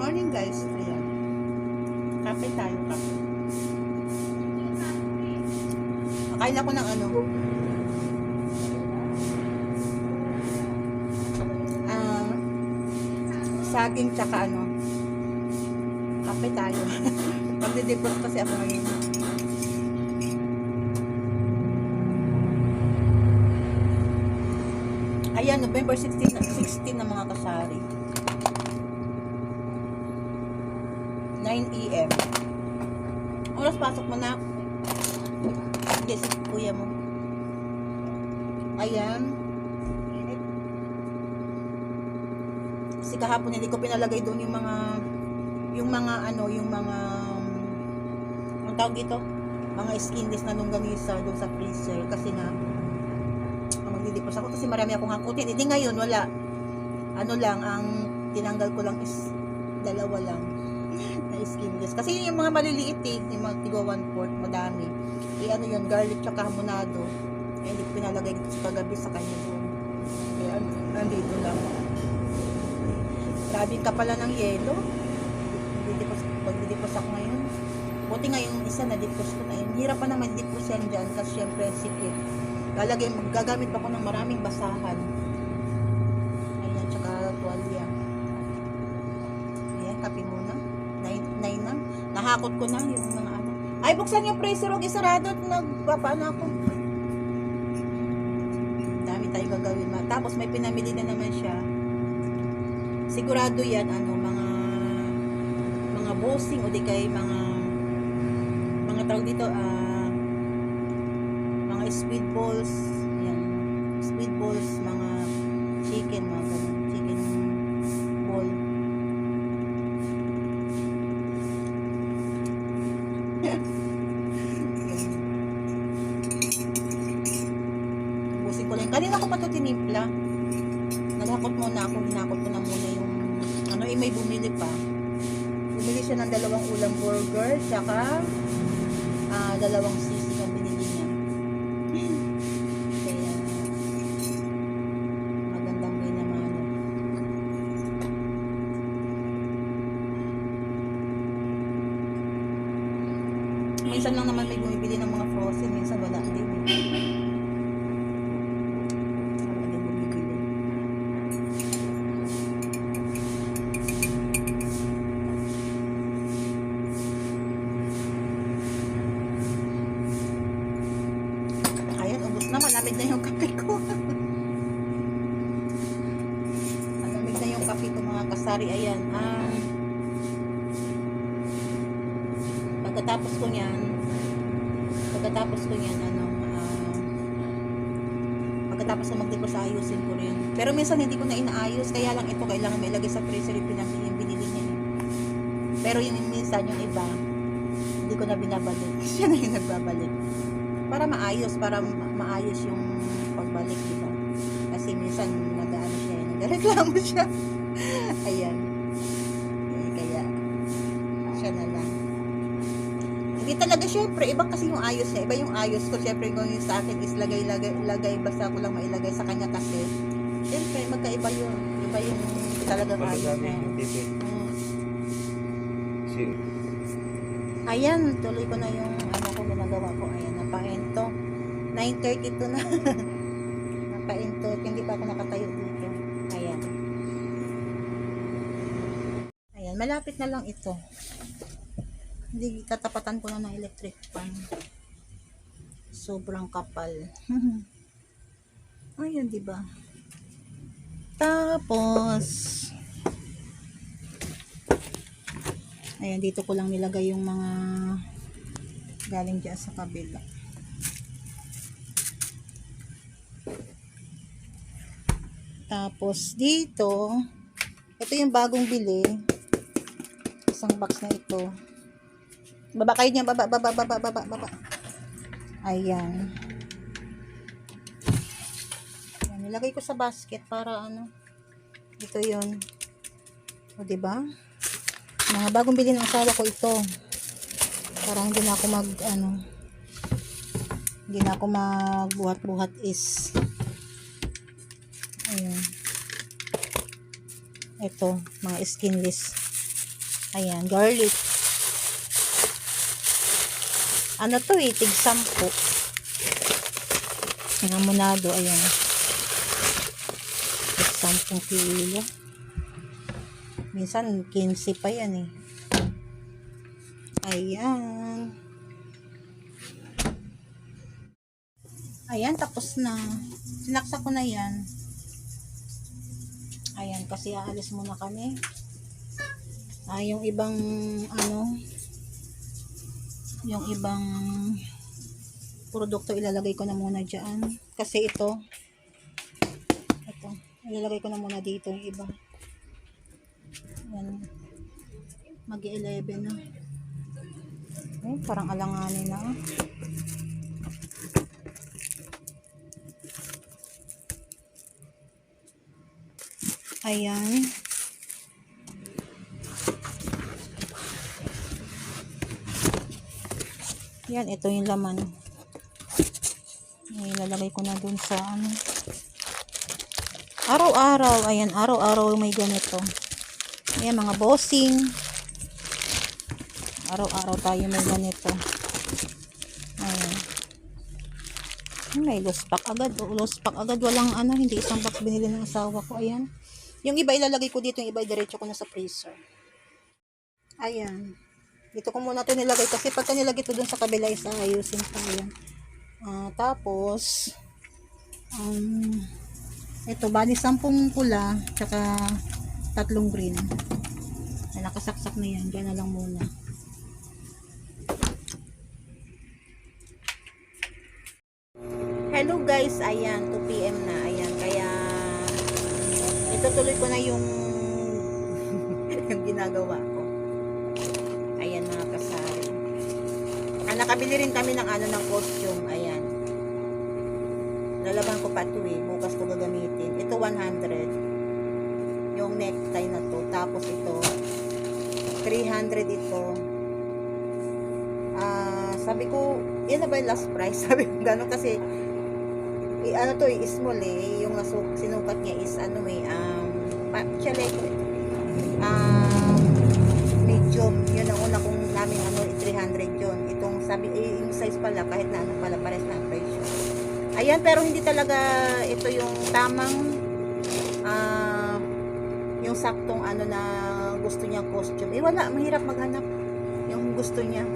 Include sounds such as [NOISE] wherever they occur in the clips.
morning guys. Ayan. Kape tayo, kape. Akain ako ng ano. Ah, saging tsaka ano. Kape tayo. [LAUGHS] Magdidipos kasi ako ngayon. Ayan, November 16, na- 16 na mga kasari. 9 a.m. Oras pasok mo na. Si kuya mo. Ayan. Kasi kahapon hindi ko pinalagay doon yung mga yung mga ano, yung mga ang tawag dito? Mga skinless na longganisa doon sa freezer kasi nga ang magdidipos ako kasi marami akong hakutin. Hindi ngayon, wala. Ano lang, ang tinanggal ko lang is dalawa lang [LAUGHS] na skinless. Kasi yung mga maliliit eh, yung mga tigo one fourth, madami. Eh ano yun, garlic tsaka hamonado. Eh, hindi ko pinalagay dito sa kagabi sa kanya doon. Kaya nandito lang. Grabe ka pala ng yelo. Didipos, pagdidipos ako ngayon. Buti nga yung isa na dipos ko na yun. Hirap pa naman dipos yan dyan kasi syempre sikip. Lalagay, gagamit pa ako ng maraming basahan. Ayan, tsaka tuwalya. Ayan, kape muna. Nine, nine na. Nahakot ko na yung mga ano. Ay, buksan yung freezer, huwag isarado at nagpapaano ako. Dami tayong gagawin. ma. Tapos may pinamili na naman siya. Sigurado yan, ano, mga mga bossing o di kay mga mga tawag dito, ah, mga squid balls, yan. Squid balls, mga chicken, mga ganun. Chicken ball. Busin ko lang. Kanina ko pa ito tinimpla. Naghakot muna ako. Hinakot ko na muna yung ano eh may bumili pa. Bumili siya ng dalawang ulam burger tsaka ah, dalawang sisig ang binili niya. Kaya magandang way naman. Minsan lang naman may bumibili ng mga frozen, minsan wala din. Kasari. Ayan. Ah, pagkatapos ko niyan, pagkatapos ko niyan, ano, ah, pagkatapos ko magdipos ayusin ko rin. Pero minsan hindi ko na inaayos. Kaya lang ito, kailangan may ilagay sa freezer yung pinamili yung binili niya. Pero yung minsan, yung iba, hindi ko na binabalik. [LAUGHS] Siya na yung nagbabalik para maayos, para ma- maayos yung pagbalik, di ba? Kasi minsan nag-ano siya, eh, nagreklamo siya. Ayan. Eh, kaya, siya na lang. Hindi talaga syempre, iba kasi yung ayos niya. Iba yung ayos ko. Syempre, kung yung sa akin is lagay, lagay, lagay, basta ko lang mailagay sa kanya kasi. Syempre, magkaiba yun. Iba yung talagang ayos niya. Mm. Si, Ayan, tuloy ko na yung ano ko ginagawa ko. Ayan, napaento. 9.32 na. [LAUGHS] napaento. Hindi pa ako nakatayo dito. Ayan. Ayan, malapit na lang ito. Hindi tatapatan ko na ng electric fan. Sobrang kapal. [LAUGHS] Ayan, di ba? Tapos, Ayan, dito ko lang nilagay yung mga galing dyan sa kabila. Tapos, dito, ito yung bagong bili. Isang box na ito. Baba kayo niyan, baba, baba, baba, baba, baba. Ayan. Ayan, nilagay ko sa basket para ano. Ito yun. O, diba? Mga bagong bili ng asawa ko ito. Para hindi na ako mag, ano, hindi na ako magbuhat-buhat is, ayan. Ito, mga skinless. Ayan, garlic. Ano to eh, tig sampo. Yung amunado, ayan. Tig sampung kilo. Minsan, 15 pa yan eh. Ayan. Ayan, tapos na. Sinaksak ko na yan. Ayan, kasi aalis muna kami. Ah, yung ibang, ano, yung ibang produkto ilalagay ko na muna dyan. Kasi ito, ito, ilalagay ko na muna dito yung iba. Ayan. Mag-11 na. Eh, parang alanganin na. ah. Ayan. Yan, ito yung laman. Ilalagay ko na dun sa ano. Araw-araw, ayan, araw-araw may ganito. Ayan, mga bossing. Araw-araw tayo may ganito. Ayan. May loose pack agad. O, loose pack agad. Walang ano, hindi isang box binili ng asawa ko. Ayan. Yung iba ilalagay ko dito, yung iba diretso ko na sa freezer. Ayan. Dito ko muna ito nilagay kasi pagka nilagay ito dun sa kabila is ayusin pa yan. Ah, tapos, um, ito, bali sampung pula, tsaka tatlong green. Ay, nakasaksak na yan. Diyan na lang muna. Hello guys, ayan, 2 p.m. na, ayan, kaya itutuloy ko na yung [LAUGHS] yung ginagawa nakabili rin kami ng ano ng costume, ayan. Lalaban ko pa ito eh, bukas ko gagamitin. Ito 100. Yung necktie na to, tapos ito 300 ito. Ah, sabi ko, yan na ba yung last price? [LAUGHS] Sabi ko gano'n kasi eh, ano to eh, small eh. Yung nasu sinukat niya is ano eh, um, pa, chaleco eh. Um, medium. Ayan, pero hindi talaga ito yung tamang ah, yung saktong ano na gusto niyang costume. Eh wala, mahirap maghanap yung gusto niya.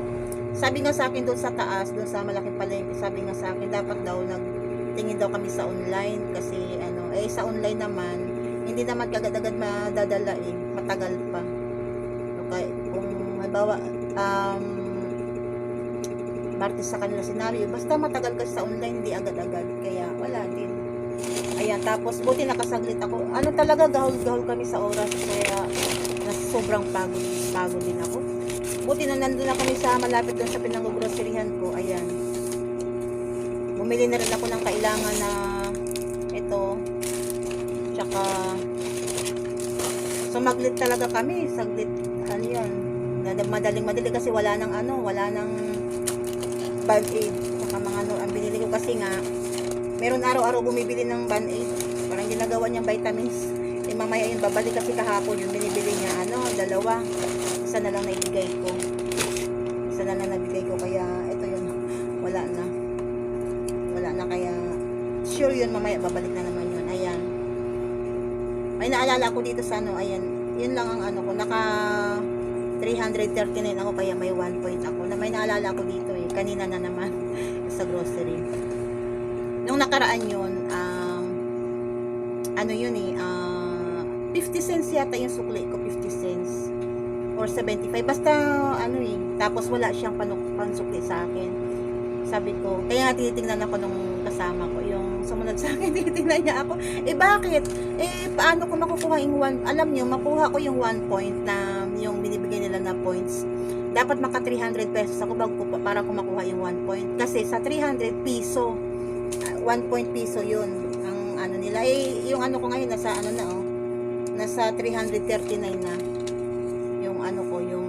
Sabi nga sa akin doon sa taas, doon sa malaking palengke, sabi nga sa akin dapat daw nagtingin daw kami sa online kasi ano, eh sa online naman hindi naman kagad-agad madadala eh, matagal pa. Okay, kung halimbawa um Martes sa kanila scenario, basta matagal kasi sa online, hindi agad-agad. Kaya wala din. Ayan, tapos buti nakasaglit ako. Ano talaga, gahol-gahol kami sa oras. Kaya nas sobrang pagod, pagod din ako. Buti na nandun na kami sa malapit doon sa pinang-groceryhan ko. Ayan. Bumili na rin ako ng kailangan na ito. Tsaka sumaglit talaga kami. Saglit, ano yan. Nada- Madaling madali kasi wala nang ano, wala nang band-aid. Tsaka mga ano, ang binili ko kasi nga, meron araw-araw bumibili ng band-aid. Parang ginagawa niyang vitamins. Eh, mamaya yun, babalik kasi kahapon yung binibili niya, ano, dalawa. Isa na lang naibigay ko. Isa na lang nabigay ko, kaya ito yun, wala na. Wala na, kaya sure yun, mamaya babalik na naman yun. Ayan. May naalala ko dito sa ano, ayan, yun lang ang ano ko, naka 339 ako kaya may 1 point ako na may naalala ko dito eh kanina na naman [LAUGHS] sa grocery. Nung nakaraan yun um, ano yun eh ah, 50 cents yata yung sukli ko 50 cents or 75 basta ano eh tapos wala siyang panuk pansukli sa akin. Sabi ko kaya nga tinitingnan ako nung kasama ko yung sumunod [LAUGHS] sa akin tinitingnan niya ako. Eh bakit? Eh paano ko makukuha yung one alam niyo makuha ko yung one point na yung binibigay nila na points dapat maka 300 pesos ako bago para ko yung 1 point. Kasi sa 300 piso 1 point piso yun. Ang ano nila eh yung ano ko ngayon nasa ano na oh nasa 339 na yung ano ko yung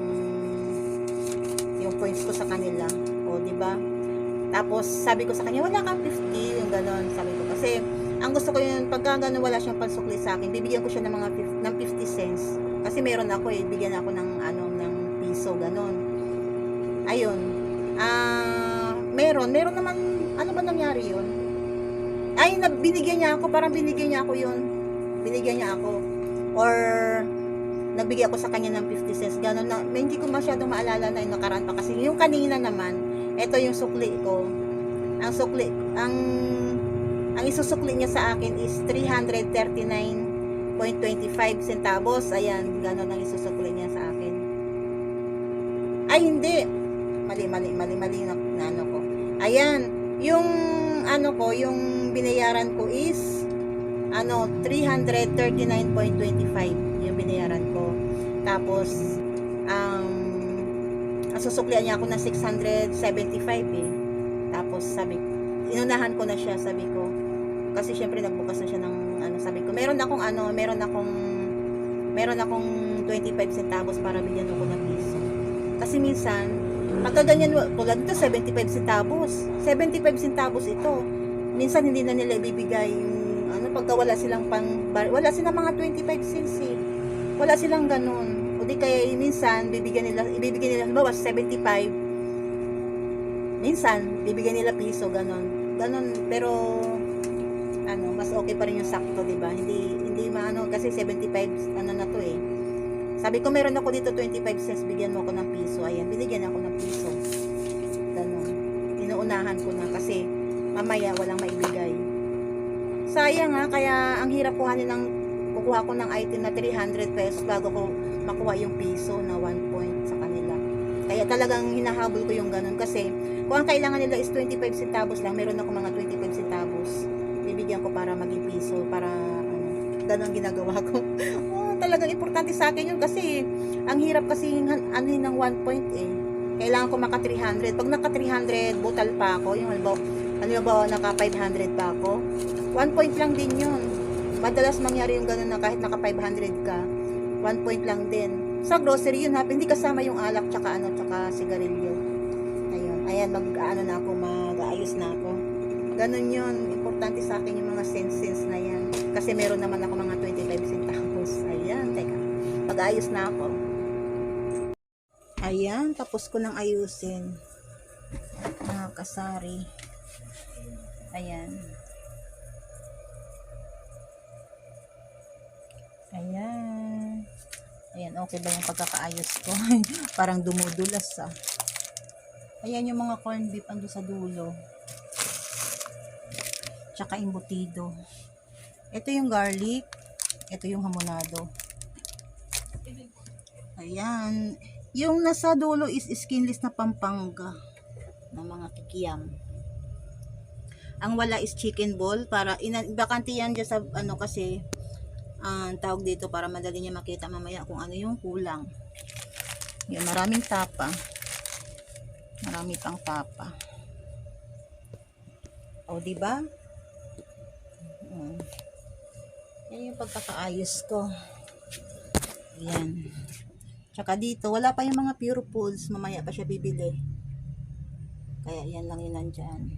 yung points ko sa kanila. O di ba? Tapos sabi ko sa kanya wala kang 50 yung ganon sabi ko. Kasi ang gusto ko yun pagka ganun wala siyang pansukli sa akin bibigyan ko siya ng mga 50, ng 50 cents. Kasi meron ako eh bigyan ako ng ano na piso, ganon. Ayun. Ah, meron, meron naman, ano ba nangyari yun? Ay, binigyan niya ako, parang binigyan niya ako yun. Binigyan niya ako. Or, nagbigay ako sa kanya ng 50 cents. Ganon na, may hindi ko masyadong maalala na yung nakaraan pa. Kasi yung kanina naman, ito yung sukli ko. Ang sukli, ang, ang isusukli niya sa akin is 339.25 centavos. Ayan, ganon ang isusukli niya sa akin. Ay, hindi. Mali, mali, mali, mali na, na ano ko. Ayan, yung ano ko, yung binayaran ko is ano, 339.25 yung binayaran ko. Tapos, ang susuklian niya ako ng 675 eh. Tapos, sabi, inunahan ko na siya, sabi ko. Kasi syempre nagbukas na siya ng ano, sabi ko, meron akong ano, meron akong meron akong 25 centavos para bigyan ako ng piso. Kasi minsan, pagka ganyan, tulad ito, 75 centavos. 75 centavos ito. Minsan hindi na nila ibibigay yung, ano, pagka wala silang pang, wala silang mga 25 cents eh. Wala silang ganun. O di kaya eh, minsan, bibigyan nila, ibibigyan nila, halimbawa 75, minsan, bibigyan nila piso, ganun. Ganun, pero, ano, mas okay pa rin yung sakto, di ba? Hindi, hindi maano, kasi 75, ano na to eh. Sabi ko, meron ako dito 25 cents, bigyan mo ako ng piso. Ayan, binigyan ako ng piso. Ganun. Inuunahan ko na kasi mamaya walang maibigay. Sayang ha, kaya ang hirap kuhanin ng kukuha ko ng item na 300 pesos bago ko makuha yung piso na 1 point sa kanila. Kaya talagang hinahabol ko yung ganun kasi kung ang kailangan nila is 25 centavos lang, meron ako mga 25 centavos. Bibigyan ko para maging piso, para ano, ganun ginagawa ko. [LAUGHS] oh, talagang importante sa akin yun kasi ang hirap kasi ano yun ng 1 point eh. Kailangan ko maka 300. Pag naka 300, butal pa ako. Yung halimbawa, ano ba, naka 500 pa ako. 1 point lang din yun. Madalas mangyari yung ganun na kahit naka 500 ka, 1 point lang din. Sa grocery yun ha, hindi kasama yung alak tsaka ano, tsaka sigarilyo. Ayun, ayan, mag, ano na ako, mag-aayos na ako. Ganun yun, importante sa akin yung mga sense-sense na yan. Kasi meron naman ako mga 25 centavos. Mag-aayos na ako. Ayan, tapos ko nang ayusin. Mga kasari. Ayan. Ayan. Ayan, okay ba yung pagkakaayos ko? [LAUGHS] Parang dumudulas ah. Ayan yung mga corned beef ando sa dulo. Tsaka imbutido. Ito yung garlic. Ito yung hamonado. Ayan. Yung nasa dulo is skinless na pampanga ng mga kikiyam. Ang wala is chicken ball para bakante yan dyan sa ano kasi ang tawag dito para madali niya makita mamaya kung ano yung kulang. Yun, maraming tapa. Marami pang tapa. O, di ba? Mm. Yan yung pagkakaayos ko. Yan. Tsaka dito, wala pa yung mga pure foods. Mamaya pa siya bibili. Kaya yan lang yun nandyan.